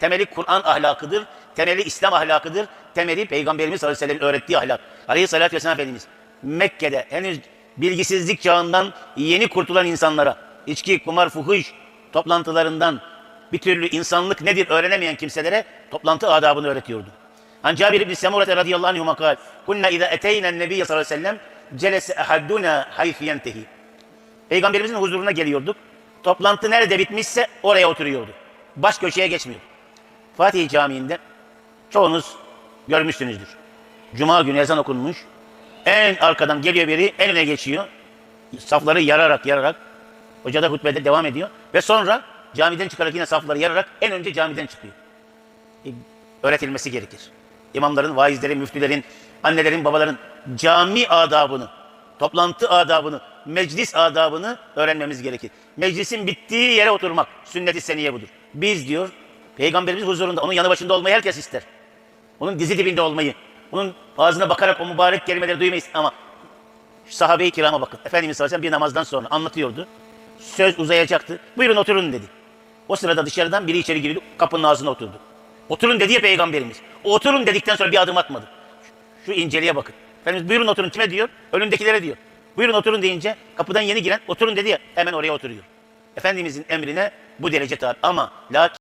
temeli Kur'an ahlakıdır, temeli İslam ahlakıdır, temeli Peygamberimiz sallallahu aleyhi öğrettiği ahlak. Aleyhissalatü vesselam Efendimiz Mekke'de henüz bilgisizlik çağından yeni kurtulan insanlara içki, kumar, fuhuş toplantılarından bir türlü insanlık nedir öğrenemeyen kimselere toplantı adabını öğretiyordu. An Cabir ibn Semurete radıyallahu anhuma kal. Kunna iza eteyna nebiyye sallallahu aleyhi ve sellem celese ehaduna haythu yentehi. Peygamberimizin huzuruna geliyorduk. Toplantı nerede bitmişse oraya oturuyordu. Baş köşeye geçmiyor. Fatih Camii'nde çoğunuz görmüşsünüzdür. Cuma günü ezan okunmuş. En arkadan geliyor biri en öne geçiyor. Safları yararak yararak. Hoca da hutbede devam ediyor. Ve sonra camiden çıkarak yine safları yararak en önce camiden çıkıyor. E, öğretilmesi gerekir. İmamların, vaizlerin, müftülerin, annelerin, babaların cami adabını, toplantı adabını, meclis adabını öğrenmemiz gerekir. Meclisin bittiği yere oturmak, sünnet-i seniye budur. Biz diyor, Peygamberimiz huzurunda, onun yanı başında olmayı herkes ister. Onun dizi dibinde olmayı, onun ağzına bakarak o mübarek kelimeleri duymayız ama sahabe-i kirama bakın. Efendimiz sallallahu bir namazdan sonra anlatıyordu. Söz uzayacaktı. Buyurun oturun dedi. O sırada dışarıdan biri içeri girdi, kapının ağzına oturdu. Oturun dedi ya Peygamberimiz. Oturun dedikten sonra bir adım atmadı. Şu inceliğe bakın. Efendimiz buyurun oturun kime diyor? Önündekilere diyor. Buyurun oturun deyince kapıdan yeni giren oturun dedi ya hemen oraya oturuyor. Efendimizin emrine bu derece tabi. Ama lakin